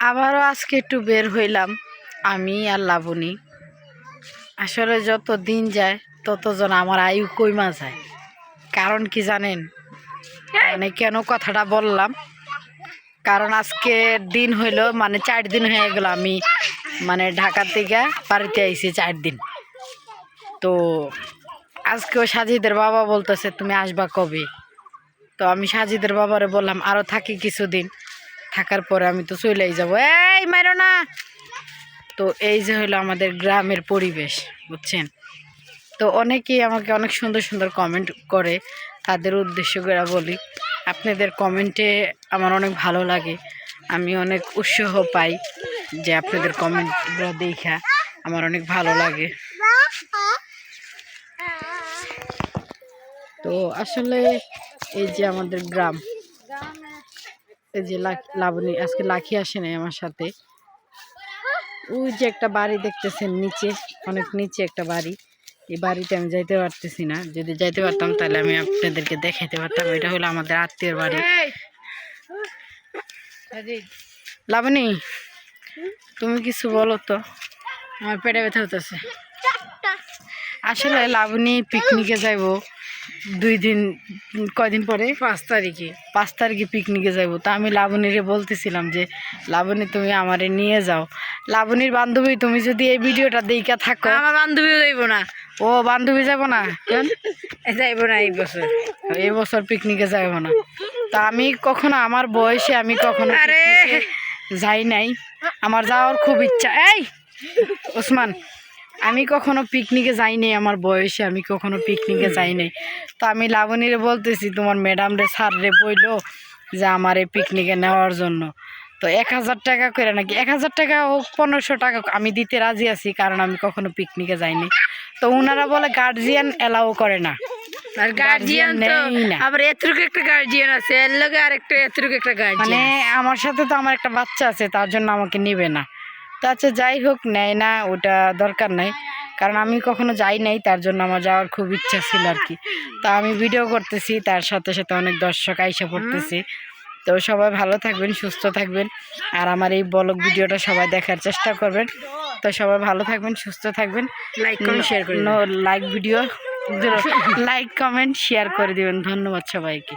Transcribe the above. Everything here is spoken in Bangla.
আবারও আজকে একটু বের হইলাম আমি আর লাবণী। আসলে যত দিন যায় ততজন আমার আয়ু কইমা যায়। কারণ কি জানেন? মানে কেন কথাটা বললাম? কারণ আজকে দিন হইল মানে চার দিন হয়ে গেল আমি মানে ঢাকা থেকে বাড়িতে আইছি চার দিন। তো আজকেও সাজিদের বাবা বলতেছে তুমি আসবা কবে? তো আমি সাজিদের বাবারে বললাম আরও থাকি কিছুদিন। থাকার পরে আমি তো চলেই যাব। এই মারো না। তো এই যে হলো আমাদের গ্রামের পরিবেশ, বুঝছেন? তো অনেকেই আমাকে অনেক সুন্দর সুন্দর কমেন্ট করে, তাদের উদ্দেশ্য করে বলি, আপনাদের কমেন্টে আমার অনেক ভালো লাগে, আমি অনেক উৎসাহ পাই যে আপনাদের কমেন্টগুলো দেখা আমার অনেক ভালো লাগে। তো আসলে এই যে আমাদের গ্রাম এই যে লাবণী, আজকে লাখি আসে নাই আমার সাথে। ওই যে একটা বাড়ি দেখতেছেন নিচে, অনেক নিচে একটা বাড়ি। এই বাড়িতে আমি যাইতে পারতেছি না। যদি যাইতে পারতাম তাহলে আমি আপনাদেরকে দেখাইতে পারতাম। এটা হলো আমাদের আত্মীয়র বাড়ি। লাবণী, তুমি কিছু বলো তো? আমার পেটে ব্যথা হতেছে আসলে লাবণী পিকনিকে যাইব। দুই দিন কয়দিন পরে? পাঁচ তারিখে। পাঁচ তারিখে পিকনিকে যাইব। তা আমি লাবণীরে বলতেছিলাম যে লাবণী তুমি আমারে নিয়ে যাও। লাবণীর বান্ধবী তুমি যদি এই ভিডিওটা দেখা থাকো। আমার বান্ধবীও যাইব না। ও বান্ধবী যাব না? কেন? যাইব না এই বছর। এই বছর পিকনিকে যাইব না। তা আমি কখনো আমার বয়সে আমি কখনো আরে! যাই নাই। আমার যাওয়ার খুব ইচ্ছা। এই ওসমান আমি কখনো পিকনিকে যাই নাই আমার বয়সে আমি কখনো পিকনিকে যাই নাই। তো আমি লাবণীরে বলতেছি তোমার ম্যাডাম রে স্যার রে বইলো যে আমার এই পিকনিকে নেওয়ার জন্য। তো এক হাজার টাকা করে নাকি এক হাজার টাকা হোক পনেরোশো টাকা আমি দিতে রাজি আছি কারণ আমি কখনো পিকনিকে যাইনি তো ওনারা বলে গার্জিয়ান অ্যালাউ করে না। আর গার্জিয়ান তো আবার এতটুকু একটা গার্জিয়ান আছে এর লগে আরেকটা এতটুকু একটা মানে গার্জিয়ান আমার সাথে তো আমার একটা বাচ্চা আছে তার জন্য আমাকে নেবে না। তো আচ্ছা যাই হোক নেয় না ওটা দরকার নাই। কারণ আমি কখনো যাই নাই তার জন্য আমার যাওয়ার খুব ইচ্ছা ছিল আর কি। তো আমি ভিডিও করতেছি তার সাথে সাথে অনেক দর্শক আইসা পড়তেছি। তো সবাই ভালো থাকবেন সুস্থ থাকবেন। আর আমার এই ব্লগ ভিডিওটা সবাই দেখার চেষ্টা করবেন। তো সবাই ভালো থাকবেন সুস্থ থাকবেন। লাইক শেয়ার করে like video like comment share করে দিবেন। ধন্যবাদ সবাইকে।